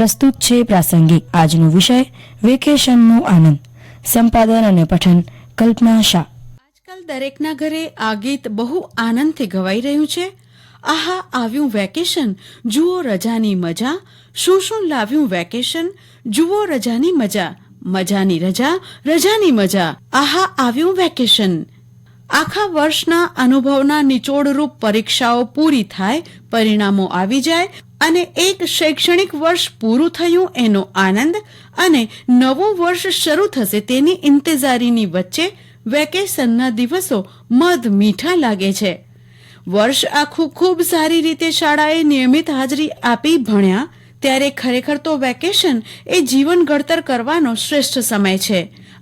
પ્રસ્તુત છે પ્રાસંગિક આજનો વિષય, વેકેશનનો આનંદ. સંપાદન અને પઠન, કલ્પના શાહ. આજકાલ દરેકના ઘરે આ ગીત બહુ આનંદથી ગવાઈ રહ્યું છે. આહા, આવ્યું વેકેશન, જુઓ રજાની મજા. શું શું લાવ્યું વેકેશન, જુઓ રજાની મજા. મજાની રજા, રજાની મજા. આહા, આવ્યું વેકેશન. આખા વર્ષના અનુભવના નિચોડરૂપ પરીક્ષાઓ પૂરી થાય, પરિણામો આવી જાય અને એક શૈક્ષણિક વર્ષ પૂરું થયું એનો આનંદ અને નવું વર્ષ શરૂ થશે તેની ઇંતેજારીની વચ્ચે વેકેશનના દિવસો મધ મીઠા લાગે છે. વર્ષ આખું ખૂબ સારી રીતે શાળાએ નિયમિત હાજરી આપી ભણ્યા, ત્યારે ખરેખર તો વેકેશન એ જીવન ઘડતર કરવાનો શ્રેષ્ઠ સમય છે.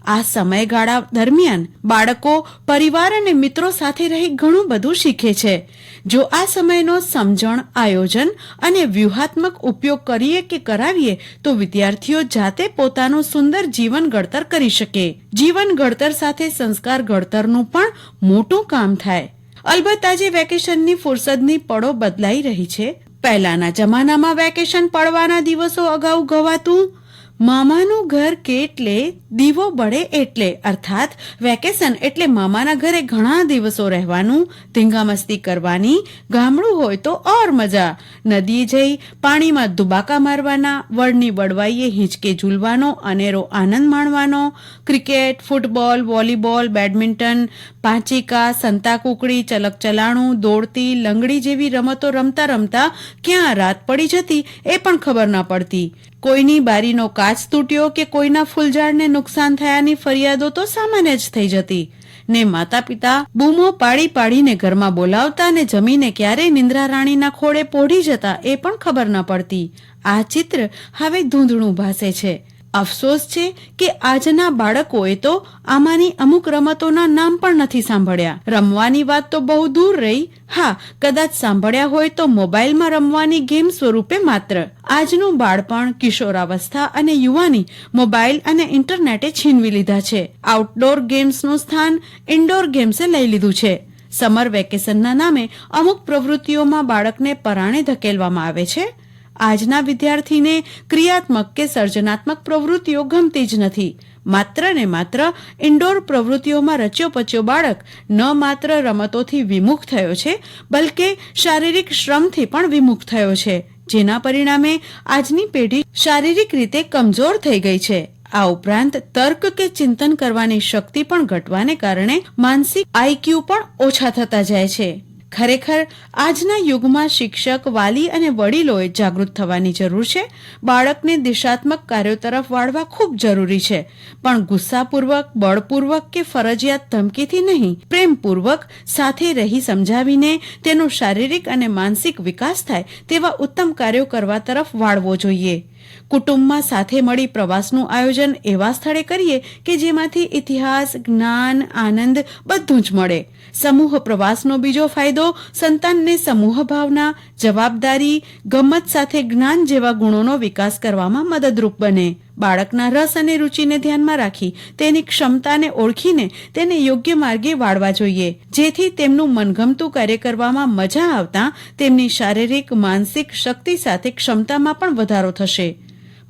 આ સમયગાળા દરમિયાન બાળકો, પરિવાર અને મિત્રો સાથે રહી ઘણું બધું શીખે છે. જો આ સમયનો સમજણ, આયોજન અને વ્યૂહાત્મક ઉપયોગ કરીએ કે કરાવીએ, તો વિદ્યાર્થીઓ જાતે પોતાનું સુંદર જીવન ઘડતર કરી શકે. જીવન ઘડતર સાથે સંસ્કાર ઘડતરનું પણ મોટું કામ થાય. અલબત્ત આજે વેકેશનની ફુરસદની પળો બદલાઈ રહી છે. પહેલાના જમાનામાં વેકેશન પડવાના દિવસો અગાઉ ગવાતું મામાનું ઘર કેટલે દીવો બળે એટલે? અર્થાત વેકેશન એટલે મામાના ઘરે ઘણા દિવસો રહેવાનું ધીંગામસ્તી કરવાની, ગામડું હોય તો ઓર મજા. નદીએ જઈ પાણીમાં દુબાકા મારવાના વળની વડવાઈએ હિંચકે ઝૂલવાનો, અનેરો આનંદ માણવાનો. ક્રિકેટ, ફૂટબોલ, વોલીબોલ, બેડમિન્ટન, પાંચિકા, સંતાકુકડી ચલક ચલાણું દોડતી, લંગડી જેવી રમતો રમતા રમતા ક્યાં રાત પડી જતી એ પણ ખબર ન પડતી. કોઈની બારીનો કાચ તૂટ્યો કે કોઈના ફૂલઝાડને નુકસાન થયાની ફરિયાદો તો સામાન્ય જ થઈ જતી. ને માતા પિતા બૂમો પાડી પાડીને ઘરમાં બોલાવતા ને જમીને ક્યારે નિંદ્રા રાણીના ખોળે પોઢી જતા એ પણ ખબર ન પડતી. આ ચિત્ર હવે ધૂંધળું ભાસે છે. અફસોસ છે કે આજના બાળકોએ તો આમાંની અમુક રમતોના નામ પણ નથી સાંભળ્યા. રમવાની વાત તો બહુ દૂર રહી. હા, કદાચ સાંભળ્યા હોય તો મોબાઈલમાં રમવાની ગેમ સ્વરૂપે માત્ર. આજનું બાળપણ, કિશોરાવસ્થા અને યુવાની મોબાઈલ અને ઇન્ટરનેટે છીનવી લીધા છે. આઉટડોર ગેમ્સનું સ્થાન ઇન્ડોર ગેમ્સે લઈ લીધું છે. સમર વેકેશનના નામે અમુક પ્રવૃત્તિઓમાં બાળકને પરાણે ધકેલવામાં આવે છે. આજના વિદ્યાર્થીને ક્રિયાત્મક કે સર્જનાત્મક પ્રવૃત્તિઓ ગમતી જ નથી. માત્ર ને માત્ર ઇન્ડોર પ્રવૃત્તિઓમાં રચ્યો પચ્યો બાળક ન માત્ર રમતોથી વિમુખ થયો છે, બલકે શારીરિક શ્રમથી પણ વિમુખ થયો છે, જેના પરિણામે આજની પેઢી શારીરિક રીતે કમજોર થઈ ગઈ છે. આ ઉપરાંત તર્ક કે ચિંતન કરવાની શક્તિ પણ ઘટવાને કારણે માનસિક આઈક્યુ પણ ઓછા થતા જાય છે. ખરેખર આજના યુગમાં શિક્ષક, વાલી અને વડીલોએ જાગૃત થવાની જરૂર છે. બાળકને દિશાત્મક કાર્યો તરફ વાળવા ખૂબ જરૂરી છે. પણ ગુસ્સાપૂર્વક, બળપૂર્વક કે ફરજિયાત ધમકીથી નહીં, પ્રેમપૂર્વક સાથે રહી સમજાવીને તેનો શારીરિક અને માનસિક વિકાસ થાય તેવા ઉત્તમ કાર્યો કરવા તરફ વાળવો જોઈએ. કુટુંબમાં સાથે મળી પ્રવાસનું આયોજન એવા સ્થળે કરીએ કે જેમાંથી ઇતિહાસ, જ્ઞાન, આનંદ બધું જ મળે. સમૂહ પ્રવાસનો બીજો ફાયદો સંતાનને સમૂહ ભાવના, જવાબદારી, ગમત સાથે જ્ઞાન જેવા ગુણોનો વિકાસ કરવામાં મદદરૂપ બને. બાળકના રસ અને રુચિને ધ્યાનમાં રાખી તેની ક્ષમતાને ઓળખીને તેને યોગ્ય માર્ગે વાળવા જોઈએ. જેથી તેમનું મનગમતું કાર્ય કરવામાં મજા આવતા તેમની શારીરિક, માનસિક શક્તિ સાથે ક્ષમતામાં પણ વધારો થશે.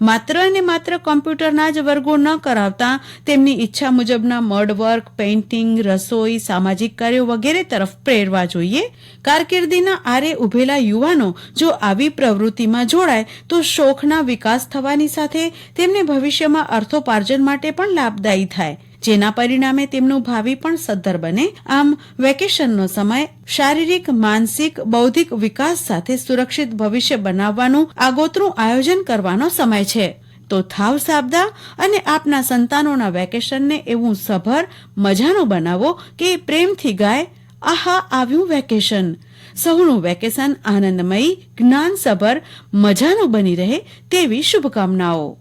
માત્ર અને માત્ર કોમ્પ્યુટરના જ વર્ગો ન કરાવતા, તેમની ઈચ્છા મુજબના મડવર્ક, પેઇન્ટિંગ, રસોઈ, સામાજિક કાર્યો વગેરે તરફ પ્રેરવા જોઈએ. કારકિર્દીના આરે ઉભેલા યુવાનો જો આવી પ્રવૃત્તિમાં જોડાય, તો શોખના વિકાસ થવાની સાથે તેમને ભવિષ્યમાં અર્થોપાર્જન માટે પણ લાભદાયી થાય. જેના પરિણામે તેમનું ભાવિ પણ સદ્ધર બને. આમ, વેકેશનનો સમય શારીરિક, માનસિક, બૌદ્ધિક વિકાસ સાથે સુરક્ષિત ભવિષ્ય બનાવવાનું આગોતરું આયોજન કરવાનો સમય છે. તો થાવ સાબદા અને આપના સંતાનોના વેકેશનને એવું સભર મજાનું બનાવો કે પ્રેમથી ગાય, આહા, આવ્યું વેકેશન. સૌનું વેકેશન આનંદમયી, જ્ઞાનસભર, મજાનું બની રહે તેવી શુભકામનાઓ.